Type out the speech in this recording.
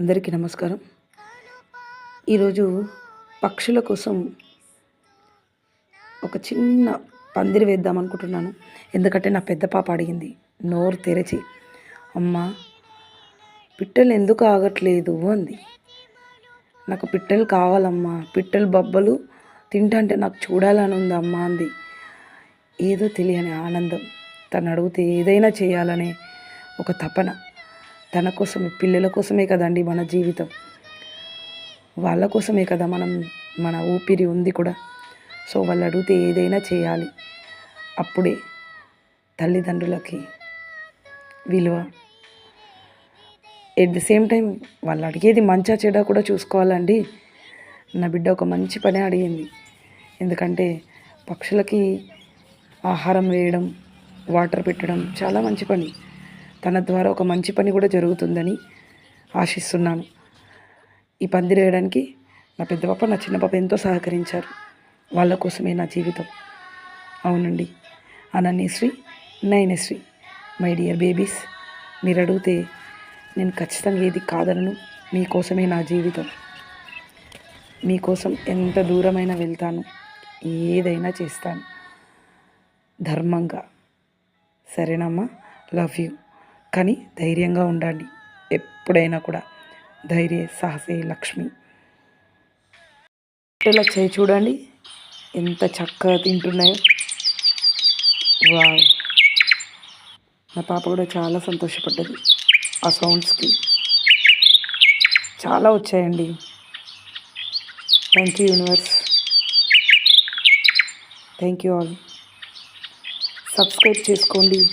అందరికీ నమస్కారం. ఈరోజు పక్షుల కోసం ఒక చిన్న పందిరి వేద్దాం అనుకుంటున్నాను. ఎందుకంటే నా పెద్ద పాప అడిగింది నోరు తెరచి. అమ్మ పిట్టలు ఎందుకు ఆగట్లేదు అంది. నాకు పిట్టలు కావాలమ్మా పిట్టలు బొబ్బలు తింటంటే నాకు చూడాలని ఉంది అమ్మా అంది. ఏదో తెలియని ఆనందం తను అడిగితే ఏదైనా చేయాలనే ఒక తపన. తన కోసం పిల్లల కోసమే కదండి మన జీవితం. వాళ్ళ కోసమే కదా మనం మన ఊపిరి ఉంది కూడా. సో వాళ్ళు అడిగితే ఏదైనా చేయాలి. అప్పుడే తల్లిదండ్రులకి విలువ. ఎట్ ది సేమ్ టైం వాళ్ళు అడిగేది మంచా చెడ కూడా చూసుకోవాలండి. నా బిడ్డ ఒక మంచి పనే అడిగింది. ఎందుకంటే పక్షులకి ఆహారం వేయడం వాటర్ పెట్టడం చాలా మంచి పని. తన ద్వారా ఒక మంచి పని కూడా జరుగుతుందని ఆశిస్తున్నాను. ఈ పందిరి వేయడానికి నా పెద్ద పాప నా చిన్న పాప ఎంతో సహకరించారు. వాళ్ళ కోసమే నా జీవితం. అవునండి. Ananyashri Nayanashri my dear babies మీరు అడిగితే నేను ఖచ్చితంగా ఏది కాదనను. మీకోసమే నా జీవితం. మీకోసం ఎంత దూరమైనా వెళ్తాను. ఏదైనా చేస్తాను. ధర్మంగా. సరేనమ్మా. Love you. కానీ ధైర్యంగా ఉండండి. ఎప్పుడైనా కూడా ధైర్య సాహసే లక్ష్మి. ఇలా చేయి చూడండి. ఎంత చక్కగా తింటున్నాయో. వా నా పాప కూడా చాలా సంతోషపడ్డది ఆ సౌండ్స్కి. చాలా వచ్చాయండి. Thank you universe. Thank you all. Subscribe చేసుకోండి.